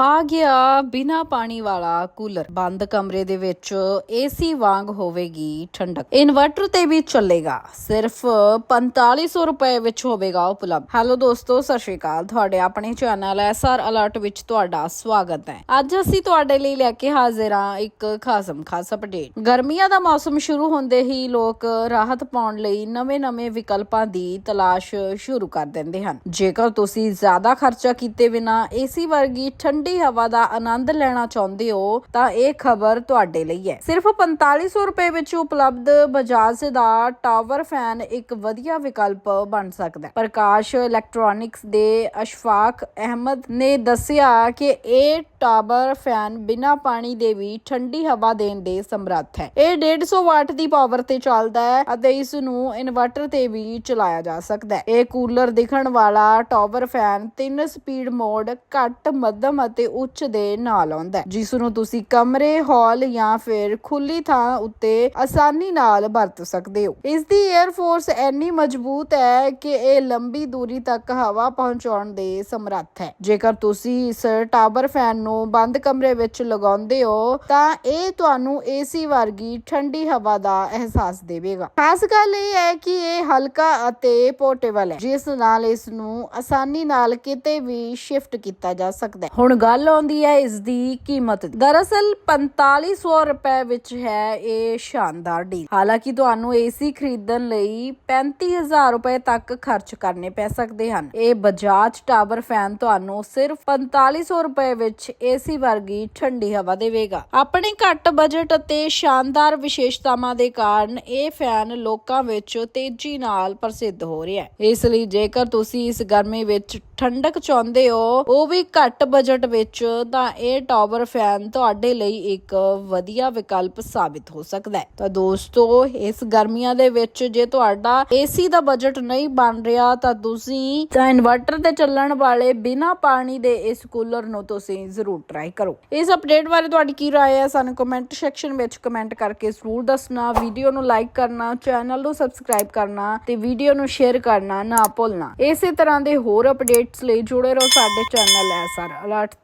ਆ ਗਿਆ ਬਿਨਾ ਪਾਣੀ ਵਾਲਾ ਕੂਲਰ। ਬੰਦ ਕਮਰੇ ਦੇ ਵਿੱਚ ਏਸੀ ਵਾਂਗ ਹੋਵੇਗੀ ਠੰਡਕ। ਇਨਵਰਟਰ ਤੇ ਵੀ ਚੱਲੇਗਾ। ਸਿਰਫ 4500 ਰੁਪਏ ਵਿੱਚ ਹੋਵੇਗਾ ਉਪਲਬਧ। ਹੈਲੋ ਦੋਸਤੋ, ਸਤਿ ਸ਼੍ਰੀ ਅਕਾਲ। ਤੁਹਾਡੇ ਆਪਣੇ ਚੈਨਲ ਐਸਆਰ ਅਲਰਟ ਵਿੱਚ ਤੁਹਾਡਾ ਸਵਾਗਤ ਹੈ। ਅੱਜ ਅਸੀਂ ਤੁਹਾਡੇ ਲਈ ਲੈ ਕੇ ਹਾਜ਼ਰ ਹਾਂ ਇੱਕ ਖਾਸਮ ਖਾਸ ਅਪਡੇਟ। ਗਰਮੀਆਂ ਦਾ ਮੌਸਮ ਸ਼ੁਰੂ ਹੁੰਦੇ ਹੀ ਲੋਕ ਰਾਹਤ ਪਾਉਣ ਲਈ ਨਵੇਂ-ਨਵੇਂ ਵਿਕਲਪਾਂ ਦੀ ਤਲਾਸ਼ ਸ਼ੁਰੂ ਕਰ ਦਿੰਦੇ ਹਨ। ਜੇਕਰ ਤੁਸੀਂ ਜ਼ਿਆਦਾ ਖਰਚਾ ਕੀਤੇ ਬਿਨਾ ਏਸੀ ਵਰਗੀ ਠੰਡ ਹਵਾ ਦਾ ਆਨੰਦ ਲੈਣਾ ਚਾਹੁੰਦੇ ਹੋ, ਤਾਂ ਇਹ ਖਬਰ ਤੁਹਾਡੇ ਲਈ ਹੈ। ਸਿਰਫ 4500 ਰੁਪਏ ਵਿੱਚ ਉਪਲਬਧ ਬਜਾਜ ਦਾ ਟਾਵਰ ਫੈਨ ਇੱਕ ਵਧੀਆ ਵਿਕਲਪ ਬਣ ਸਕਦਾ ਹੈ। ਪ੍ਰਕਾਸ਼ ਇਲੈਕਟ੍ਰੋਨਿਕਸ ਦੇ ਅਸ਼ਫਾਕ ਅਹਿਮਦ ਨੇ ਦੱਸਿਆ ਕਿ ਇਹ ਟਾਵਰ ਫੈਨ ਬਿਨਾਂ ਪਾਣੀ ਦੇ ਵੀ ਠੰਡੀ ਹਵਾ ਦੇਣ ਦੇ ਸਮਰੱਥ ਹੈ। ਇਹ 150 ਵਾਟ ਦੀ ਪਾਵਰ ਤੇ ਚੱਲਦਾ ਹੈ ਅਤੇ ਇਸ ਨੂੰ ਇਨਵਰਟਰ ਤੇ ਵੀ ਚਲਾਇਆ ਜਾ ਸਕਦਾ ਹੈ। ਇਹ ਕੂਲਰ ਦਿਖਣ ਵਾਲਾ ਟਾਵਰ ਫੈਨ ਤਿੰਨ ਸਪੀਡ ਮੋਡ ਘੱਟ, ਮੱਧਮ ਅਤੇ ਉੱਚ ਦੇ ਨਾਲ ਆਉਂਦਾ ਹੈ। ਜਿਸ ਨੂੰ ਤੁਸੀਂ ਕਮਰੇ, ਹਾਲ ਜਾਂ ਫਿਰ ਖੁੱਲੀ ਥਾਂ ਉੱਤੇ ਆਸਾਨੀ ਨਾਲ ਵਰਤ ਸਕਦੇ ਹੋ। ਇਸ ਦੀ 에ਅਰ ਫੋਰਸ ਇੰਨੀ ਮਜ਼ਬੂਤ ਹੈ ਕਿ ਇਹ ਲੰਬੀ ਦੂਰੀ ਤੱਕ ਹਵਾ ਪਹੁੰਚਾਉਣ ਦੇ ਸਮਰੱਥ ਹੈ। ਜੇਕਰ ਤੁਸੀਂ ਇਸ ਟਾਵਰ ਫੈਨ ਨੂੰ ਬੰਦ ਕਮਰੇ ਵਿੱਚ ਲਗਾਉਂਦੇ ਹੋ, ਤਾਂ ਇਹ ਤੁਹਾਨੂੰ ਏਸੀ ਵਰਗੀ ਠੰਡੀ ਹਵਾ ਦਾ ਅਹਿਸਾਸ ਦੇਵੇਗਾ। ਖਾਸ ਗੱਲ ਇਹ ਹੈ ਕਿ ਇਹ ਹਲਕਾ ਅਤੇ ਪੋਰਟੇਬਲ ਹੈ, ਜਿਸ ਨਾਲ ਇਸ ਨੂੰ ਆਸਾਨੀ ਨਾਲ ਕਿਤੇ ਵੀ ਸ਼ਿਫਟ ਕੀਤਾ ਜਾ ਸਕਦਾ ਹੈ। ਹੁਣ ਗੱਲ ਆਉਂਦੀ ਹੈ ਇਸ ਦੀ ਕੀਮਤ। ਦੀ। ਦਰਅਸਲ 4500 ਰੁਪਏ ਵਿੱਚ ਹੈ ਇਹ ਸ਼ਾਨਦਾਰ ਡੀਲ ਹਾਲਾਂਕਿ ਤੁਹਾਨੂੰ ਏਸੀ ਖਰੀਦਣ ਲਈ 35000 ਰੁਪਏ ਤੱਕ ਖਰਚ ਕਰਨੇ ਪੈ ਸਕਦੇ ਹਨ। ਇਹ ਬਜਾਜ ਟਾਵਰ ਫੈਨ ਤੁਹਾਨੂੰ ਸਿਰਫ 4500 ਰੁਪਏ ਵਿੱਚ ਏਸੀ ਵਰਗੀ ਠੰਡੀ ਹਵਾ ਦੇਵੇਗਾ। ਆਪਣੇ ਘੱਟ ਬਜਟ ਅਤੇ ਸ਼ਾਨਦਾਰ ਵਿਸ਼ੇਸ਼ਤਾਵਾਂ ਦੇ ਕਾਰਨ ਇਹ ਫੈਨ ਲੋਕਾਂ ਵਿੱਚ ਤੇਜ਼ੀ ਨਾਲ ਪ੍ਰਸਿੱਧ ਹੋ ਰਿਹਾ ਹੈ। ਇਸ ਲਈ ਜੇਕਰ ਤੁਸੀਂ ਇਸ ਗਰਮੀ ਵਿੱਚ ਠੰਡਕ ਚਾਹੁੰਦੇ ਹੋ, ਉਹ ਵੀ ਘੱਟ ਬਜਟ ਵਿੱਚ ਤਾਂ ਇਹ ਟਾਵਰ ਫੈਨ ਤੁਹਾਡੇ ਲਈ ਇੱਕ ਵਧੀਆ ਵਿਕਲਪ ਸਾਬਿਤ ਹੋ ਸਕਦਾ ਹੈ ਤਾਂ ਦੋਸਤੋ ਇਸ ਗਰਮੀਆਂ ਦੇ ਵਿੱਚ ਜੇ ਤੁਹਾਡਾ ਏਸੀ ਦਾ ਬਜਟ ਨਹੀਂ ਬਣ ਰਿਹਾ ਤਾਂ ਤੁਸੀਂ ਤਾਂ ਇਨਵਰਟਰ ਤੇ ਚੱਲਣ ਵਾਲੇ ਬਿਨਾ ਪਾਣੀ ਦੇ ਇਸ ਕੂਲਰ ਨੂੰ ਤੁਸੀਂ ਜ਼ਰੂਰ ਟਰਾਈ ਕਰੋ ਇਸ ਅਪਡੇਟ ਬਾਰੇ ਤੁਹਾਡੀ ਕੀ رائے ਹੈ ਸਾਨੂੰ ਕਮੈਂਟ ਸੈਕਸ਼ਨ ਵਿੱਚ ਕਮੈਂਟ ਕਰਕੇ ਜ਼ਰੂਰ ਦੱਸਣਾ ਵੀਡੀਓ ਨੂੰ ਲਾਈਕ ਕਰਨਾ ਚੈਨਲ ਨੂੰ ਸਬਸਕ੍ਰਾਈਬ ਕਰਨਾ ਤੇ ਵੀਡੀਓ ਨੂੰ ਸ਼ੇਅਰ ਕਰਨਾ ਨਾ ਭੁੱਲਣਾ ਇਸੇ ਤਰ੍ਹਾਂ ਦੇ ਹੋਰ ਅਪਡੇਟਸ ਲਈ ਜੁੜੇ ਰਹੋ ਸਾਡੇ ਚੈਨਲ ਐਸਆਰ ਅਲਰਟ